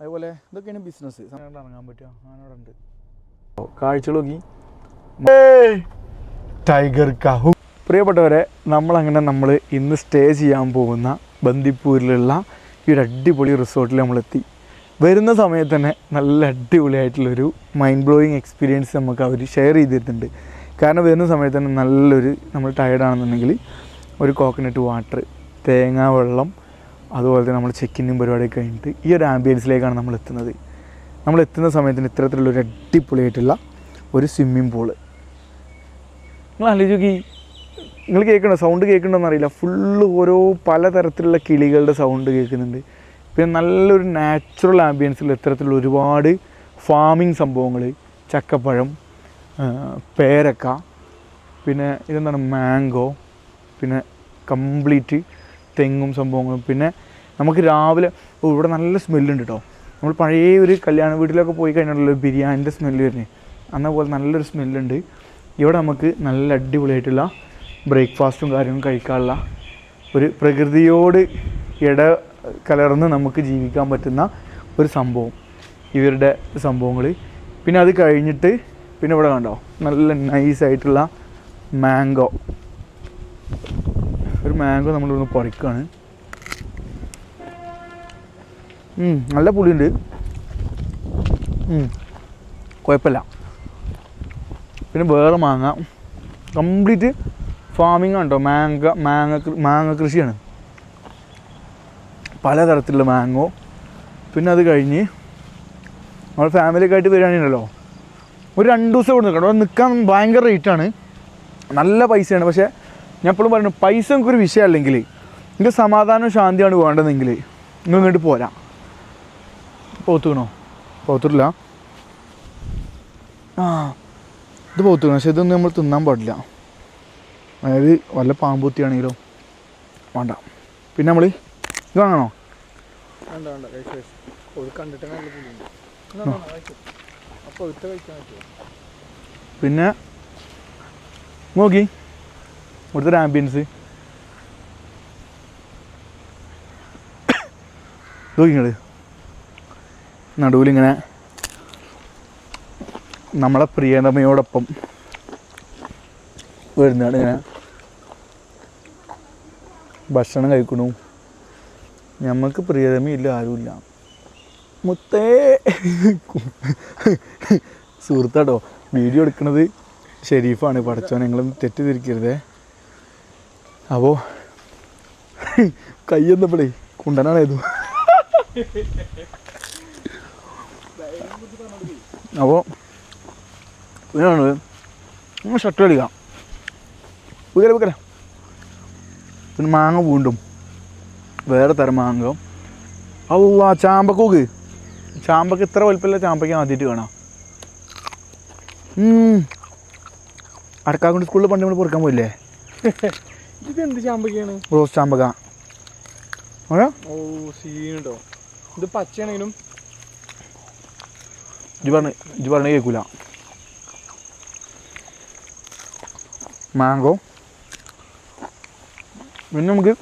അതേപോലെ ഇതൊക്കെയാണ് ബിസിനസ് ഇറങ്ങാൻ പറ്റുക അങ്ങനെ ഉണ്ട് കാഴ്ചകൾ നോക്കി ടൈഗർ കാഹു. പ്രിയപ്പെട്ടവരെ നമ്മളങ്ങനെ നമ്മൾ ഇന്ന് സ്റ്റേ ചെയ്യാൻ പോകുന്ന ബന്ദിപ്പൂരിലുള്ള ഈ ഒരു അടിപൊളി റിസോർട്ടിൽ നമ്മളെത്തി. വരുന്ന സമയത്ത് തന്നെ നല്ല അടിപൊളിയായിട്ടുള്ളൊരു മൈൻഡ് ബ്ലോയിങ് എക്സ്പീരിയൻസ് നമുക്ക് അവർ ഷെയർ ചെയ്തിട്ടുണ്ട്. കാരണം വരുന്ന സമയത്ത് തന്നെ നല്ലൊരു നമ്മൾ ടയർഡാണെന്നുണ്ടെങ്കിൽ ഒരു കോക്കനട്ട് വാട്ടർ തേങ്ങാ വെള്ളം അതുപോലെ തന്നെ നമ്മൾ ചെക്കിനും പരിപാടി കഴിഞ്ഞിട്ട് ഈ ഒരു ആംബിയൻസിലേക്കാണ് നമ്മൾ എത്തുന്നത്. നമ്മൾ എത്തുന്ന സമയത്തിന് ഇത്തരത്തിലുള്ള ഒരു അടിപൊളിയായിട്ടുള്ള ഒരു സ്വിമ്മിംഗ് പൂൾ നിങ്ങൾ ആലോചിക്കി നിങ്ങൾ കേൾക്കണോ? സൗണ്ട് കേൾക്കണമെന്ന് അറിയില്ല ഫുള്ള് ഓരോ പലതരത്തിലുള്ള കിളികളുടെ സൗണ്ട് കേൾക്കുന്നുണ്ട്. പിന്നെ നല്ലൊരു നാച്ചുറൽ ആംബിയൻസിൽ ഇത്തരത്തിലുള്ള ഒരുപാട് ഫാമിംഗ് സംഭവങ്ങൾ ചക്കപ്പഴം പേരക്ക പിന്നെ ഇതെന്താണ്? മാംഗോ പിന്നെ കംപ്ലീറ്റ് തെങ്ങും സംഭവങ്ങളും. പിന്നെ നമുക്ക് രാവിലെ ഇവിടെ നല്ല സ്മെല്ലുണ്ട് കേട്ടോ നമ്മൾ പഴയ ഒരു കല്യാണ വീട്ടിലൊക്കെ പോയി കഴിഞ്ഞാലുള്ള ബിരിയാണിന്റെ സ്മെല്ല് വരുന്നത് അന്ന പോലെ നല്ലൊരു സ്മെല്ലുണ്ട്. ഇവിടെ നമുക്ക് നല്ല അടിപൊളിയായിട്ടുള്ള ബ്രേക്ക്ഫാസ്റ്റും കാര്യങ്ങളും കഴിക്കാനുള്ള ഒരു പ്രകൃതിയോട് ഇട കലർന്ന് നമുക്ക് ജീവിക്കാൻ പറ്റുന്ന ഒരു സംഭവം. ഇവരുടെ സംഭവങ്ങൾ പിന്നെ അത് കഴിഞ്ഞിട്ട് പിന്നെ ഇവിടെ കണ്ടോ? നല്ല നൈസായിട്ടുള്ള മാംഗോ. ഒരു മാംഗോ നമ്മളിവിടുന്ന് പറിക്കുകയാണ് നല്ല പുളിയുണ്ട്. കുഴപ്പമില്ല. പിന്നെ വേറെ മാങ്ങ. കംപ്ലീറ്റ് ഫാമിംഗ് ഉണ്ടോ മാങ്ങ മാങ്ങ മാങ്ങ കൃഷിയാണ്. പലതരത്തിലുള്ള മാങ്ങോ പിന്നെ അത് കഴിഞ്ഞ് നമ്മൾ ഫാമിലിയൊക്കെ ആയിട്ട് വരികയാണെങ്കിലോ ഒരു രണ്ട് ദിവസം ഇവിടെ നിൽക്കണം. അവിടെ നിൽക്കാൻ ഭയങ്കര റേറ്റാണ് നല്ല പൈസയാണ്. പക്ഷേ ഞാൻ എപ്പോഴും പറയുന്നു പൈസ നമുക്കൊരു വിഷയമല്ലെങ്കിൽ നിങ്ങൾക്ക് സമാധാനവും ശാന്തിയാണ് വേണ്ടതെങ്കിൽ നിങ്ങൾ ഇങ്ങോട്ട് പോരാ. പോത്തുക്കണോ? പോത്തിട്ടില്ല. ആ. ഇത് പോത്തുക്കണം? പക്ഷെ ഇതൊന്നും നമ്മൾ തിന്നാൻ പാടില്ല. അതായത് വല്ല പാമ്പൂത്തിയാണെങ്കിലോ വേണ്ട. പിന്നെ നമ്മൾ ഇത് വാങ്ങണോ? പിന്നെ നോക്കി. ഇവിടുത്തെ ഒരു ആംബിയൻസ് നോക്കി നിങ്ങൾ നടുവിലിങ്ങനെ നമ്മളെ പ്രിയതമയോടൊപ്പം വരുന്നതാണ് ഇങ്ങനെ ഭക്ഷണം കഴിക്കണു. ഞമ്മക്ക് പ്രിയതമയില്ല ആരുമില്ല. മുത്തേ. സുഹൃത്താട്ടോ വീഡിയോ എടുക്കുന്നത് ഷെരീഫാണ്. പഠിച്ചോ നിങ്ങളൊന്നും തെറ്റിദ്ധരിക്കരുതേ. അപ്പോൾ കൈ കുണ്ടനാണ് ഏതു അപ്പോൾ ഇതാണ്. നമ്മൾ ഷർട്ട് കളിക്കാം പുതിയ വെക്കല പിന്നെ മാങ്ങ വീണ്ടും. വേറെ തരം മാങ്ങ. ഔ ചാമ്പക്കൂക്ക്. ചാമ്പക്ക് ഇത്ര വലുപ്പമില്ല ചാമ്പയ്ക്ക് ആദ്യമായിട്ട് കാണാം. അടക്കാക്കുണ്ട്. സ്കൂളിൽ പണ്ട് നമ്മൾ പൊറുക്കാൻ പോയില്ലേ? ഇത് എന്ത് ചാമ്പൊക്കെയാണ് റോസ് ചാമ്പക ഓ ഓ സീനുണ്ടോ? ഇത് പച്ചയാണെങ്കിലും ഇജ് പറഞ്ഞ് ഇജ് പറഞ്ഞ കേൾക്കൂല മാംഗോ. പിന്നെ നമുക്ക്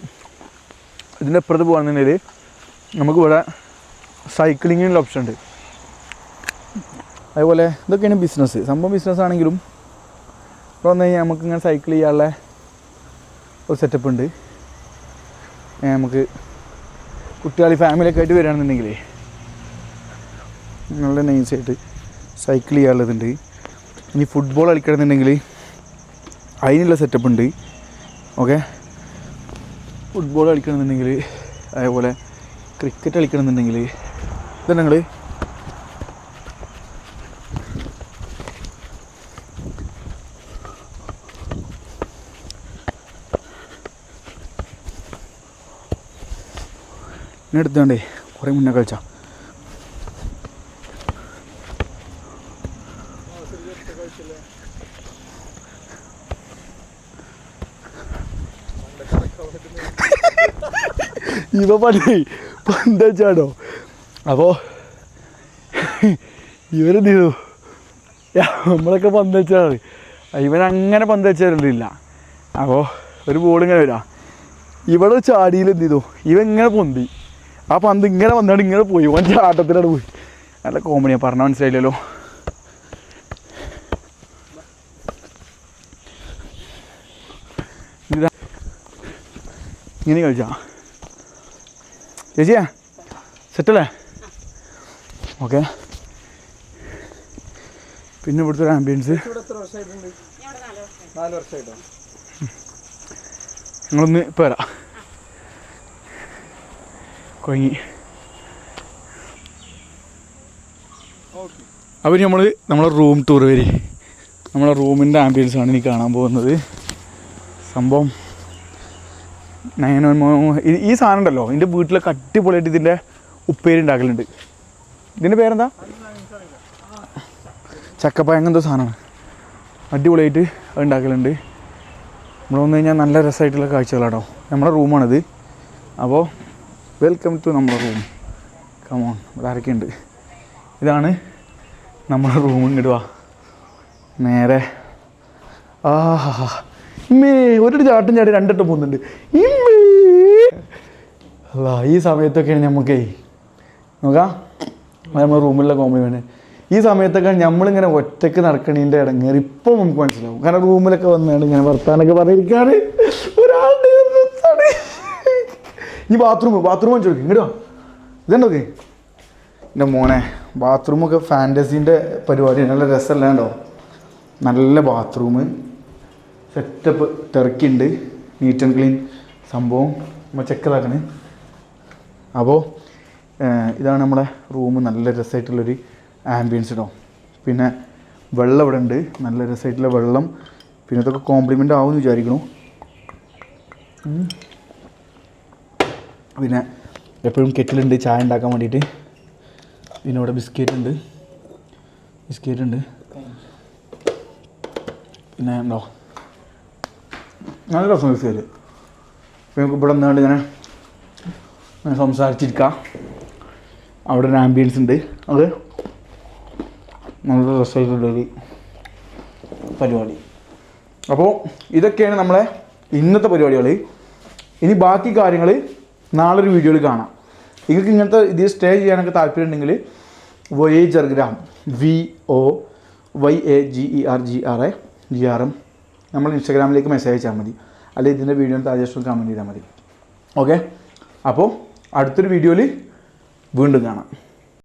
ഇതിന്റെ അപ്പുറത്ത് പോകുകയാണെന്നുണ്ടെങ്കിൽ നമുക്ക് ഇവിടെ സൈക്ലിങ്ങിനുള്ള ഓപ്ഷൻ ഉണ്ട്. അതേപോലെ ഇതൊക്കെയാണ് ബിസിനസ് സംഭവം ബിസിനസ് ആണെങ്കിലും ഇവിടെ വന്നു കഴിഞ്ഞാൽ നമുക്ക് ഇങ്ങനെ സൈക്കിൾ ചെയ്യാനുള്ള ഒരു സെറ്റപ്പ് ഉണ്ട്. നമുക്ക് കുട്ടികളി ഫാമിലിയൊക്കെ ആയിട്ട് വരികയാണെന്നുണ്ടെങ്കിലേ നല്ല നൈസായിട്ട് സൈക്കിൾ ചെയ്യാനുള്ളതുണ്ട്. ഇനി ഫുട്ബോൾ കളിക്കണമെന്നുണ്ടെങ്കിൽ അതിനുള്ള സെറ്റപ്പ് ഉണ്ട്. ഓക്കെ ഫുട്ബോൾ കളിക്കണമെന്നുണ്ടെങ്കിൽ അതേപോലെ ക്രിക്കറ്റ് കളിക്കണമെന്നുണ്ടെങ്കിൽ ഇതാണ് നിങ്ങൾ ഇനി എടുത്തോണ്ടേ കുറേ മുന്നേ കളിച്ച. ഇവ പണി പന്തച്ചാടോ അപ്പോൾ ഇവരെന്ത് ചെയ്തു? നമ്മളൊക്കെ പന്തച്ചാണ് ഇവൻ അങ്ങനെ പന്തച്ചാറില്ല അപ്പോ ഒരു ബോളിങ്ങനെ ഇങ്ങനെ വരാ. ഇവിടെ ചാടിയിൽ എന്ത് ചെയ്തു? ഇവ ഇങ്ങനെ പൊന്തി. ആ പന്ത് ഇങ്ങനെ വന്നാണ് ഇങ്ങനെ പോയി. ഓൻ ചാട്ടത്തിലാണ് പോയി. നല്ല കോമഡിയാണ് പറഞ്ഞാൽ മനസ്സിലായില്ലല്ലോ. ഇതാ ഇങ്ങനെ കളിച്ചാ? ചേച്ചിയാ? സെറ്റല്ലേ? ഓക്കെ. പിന്നെ ഇവിടുത്തെ ഒരു ആംബിയൻസ് വരാം ഞങ്ങളൊന്ന് ഇപ്പോൾ വരാം അപ്പം അപ്പോൾ നമ്മൾ നമ്മളെ റൂം ടൂർ വരി. നമ്മളെ റൂമിന്റെ ആംബിയൻസ് ആണ് ഇനി കാണാൻ പോകുന്നത്. സംഭവം നയൻ ഈ സാധനം ഉണ്ടല്ലോ എന്റെ വീട്ടിലൊക്കെ അടിപൊളിയായിട്ട് ഇതിന്റെ ഉപ്പേരി ഉണ്ടാക്കലുണ്ട്. ഇതിന്റെ പേരെന്താ? ചക്കപ്പായ എന്തോ സാധനമാണ്. അടിപൊളിയായിട്ട് അത് ഉണ്ടാക്കലുണ്ട്. നമ്മൾ വന്നു കഴിഞ്ഞാൽ നല്ല രസമായിട്ടുള്ള കാഴ്ചകളാട്ടോ. നമ്മുടെ റൂമാണിത്. അപ്പോൾ വെൽക്കം ടു നമ്മുടെ റൂം കമോൺ ഇവിടെ ആരൊക്കെയുണ്ട്? ഇതാണ് നമ്മുടെ റൂം ഇങ്ങോട്ട് വാ. നേരെ. ആ ഇമ്മേ ഒരു ചാട്ടം ചാടി രണ്ടിട്ട് പോകുന്നുണ്ട്. ഇമ്മേ. അല്ല ഈ സമയത്തൊക്കെയാണ് നമുക്കേ നോക്കാം. നമ്മുടെ റൂമിലുള്ള കോംപ്ലിമെന്റ് ഈ സമയത്തൊക്കെ നമ്മളിങ്ങനെ ഒറ്റയ്ക്ക് നടക്കണതിന്റെ ഇടങ്ങേറി ഇപ്പം നമുക്ക് മനസ്സിലാവും. കാരണം റൂമിലൊക്കെ വന്നാണ് ഇങ്ങനെ വർത്താനൊക്കെ പറഞ്ഞിരിക്കാറ്. ഇനി ബാത്റൂം ബാത്റൂം ചോദിക്കും ഇങ്ങോട്ട് വാ. ഇതുണ്ടോക്കെ എന്റെ മോനെ ബാത്റൂമൊക്കെ ഫാന്റസീന്റെ പരിപാടി. നല്ല രസമല്ലാണ്ടോ നല്ല ബാത്റൂം സെറ്റപ്പ് തിരക്കുണ്ട്. ഉണ്ട് നീറ്റ് ആൻഡ് ക്ലീൻ സംഭവം നമ്മൾ ചെക്ക് ഇതാക്കണേ. അപ്പോൾ ഇതാണ് നമ്മുടെ റൂം നല്ല രസമായിട്ടുള്ളൊരു ആംബിയൻസ് ഇടോ പിന്നെ വെള്ളം ഇവിടെ ഉണ്ട്. നല്ല രസമായിട്ടുള്ള വെള്ളം. പിന്നെ ഇതൊക്കെ കോംപ്ലിമെന്റ് ആവുമെന്ന് വിചാരിക്കണു. പിന്നെ എപ്പോഴും കെറ്റിലുണ്ട് ചായ ഉണ്ടാക്കാൻ വേണ്ടിയിട്ട്. പിന്നെ ഇവിടെ ബിസ്ക്കറ്റ് ഉണ്ട് ബിസ്ക്കറ്റ് ഉണ്ട് പിന്നെ ഉണ്ടോ നല്ല രസം ബിസ്ക്കറ്റ്. നമുക്ക് ഇവിടെ നിന്നുകൊണ്ട് ഇങ്ങനെ ഇങ്ങനെ സംസാരിച്ചിരിക്കാം. അവിടെ ഒരു ആംബിയൻസ് ഉണ്ട്. അത് നല്ല രസമായിട്ടുള്ളൊരു പരിപാടി. അപ്പോൾ ഇതൊക്കെയാണ് നമ്മളെ ഇന്നത്തെ പരിപാടികൾ ഇനി ബാക്കി കാര്യങ്ങൾ നാളെ ഒരു വീഡിയോയിൽ കാണാം. നിങ്ങൾക്ക് ഇങ്ങനത്തെ ഇതിൽ സ്റ്റേ ചെയ്യാനൊക്കെ താല്പര്യം ഉണ്ടെങ്കിൽ voyager gram V O Y A G E R G R A G R M നമ്മൾ ഇൻസ്റ്റാഗ്രാമിലേക്ക് മെസ്സേജ് അയച്ചാൽ മതി. അല്ലെങ്കിൽ ഇതിന്റെ വീഡിയോ താജേഷ് കമന്റ് ചെയ്താൽ മതി. ഓക്കെ അപ്പോൾ അടുത്തൊരു വീഡിയോയിൽ വീണ്ടും കാണാം.